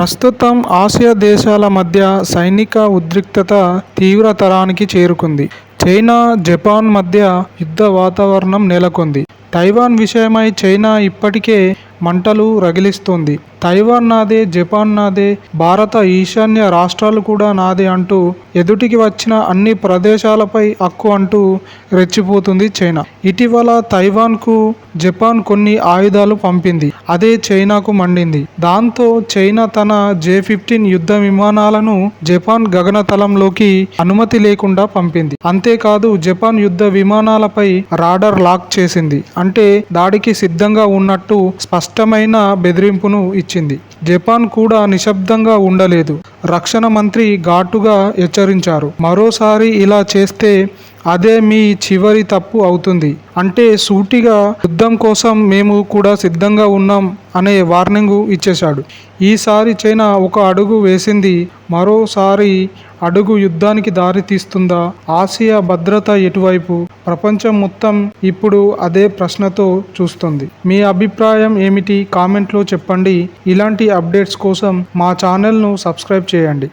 ప్రస్తుతం ఆసియా దేశాల మధ్య సైనిక ఉద్రిక్తత తీవ్రతరానికి చేరుకుంది. చైనా జపాన్ మధ్య యుద్ధ వాతావరణం నెలకొంది. తైవాన్ విషయమై చైనా ఇప్పటికే మంటలు రగిలిస్తోంది. తైవాన్ నాదే జపాన్ నాదే భారత ఈశాన్య రాష్ట్రాలు కూడా నాదే అంటూ ఎదుటికి వచ్చిన అన్ని ప్రదేశాలపై హక్కు అంటూ రెచ్చిపోతుంది చైనా. ఇటీవల తైవాన్కు జపాన్ కొన్ని ఆయుధాలు పంపింది. అదే చైనాకు మండింది. దాంతో చైనా తన జే ఫిఫ్టీన్ యుద్ధ విమానాలను జపాన్ గగనతలంలోకి అనుమతి లేకుండా పంపింది. అంతేకాదు జపాన్ యుద్ధ విమానాలపై రాడర్ లాక్ చేసింది. అంటే దాడికి సిద్ధంగా ఉన్నట్టు స్పష్టమైన బెదిరింపును ఇచ్చింది. జపాన్ కూడా నిశ్శబ్దంగా ఉండలేదు. రక్షణ మంత్రి ఘాటుగా హెచ్చరించారు. మరోసారి ఇలా చేస్తే అదే మీ చివరి తప్పు అవుతుంది. అంటే సూటిగా యుద్ధం కోసం మేము కూడా సిద్ధంగా ఉన్నాం అనే వార్నింగ్ ఇచ్చేశాడు. ఈసారి చైనా ఒక అడుగు వేసింది మరోసారి అడుగు యుద్ధానికి దారి తీస్తుందా? ఆసియా భద్రత ఎటువైపు? ప్రపంచం మొత్తం ఇప్పుడు అదే ప్రశ్నతో చూస్తుంది. మీ అభిప్రాయం ఏమిటి? కామెంట్లో చెప్పండి. ఇలాంటి అప్డేట్స్ కోసం మా ఛానల్ను సబ్స్క్రైబ్ చేయండి.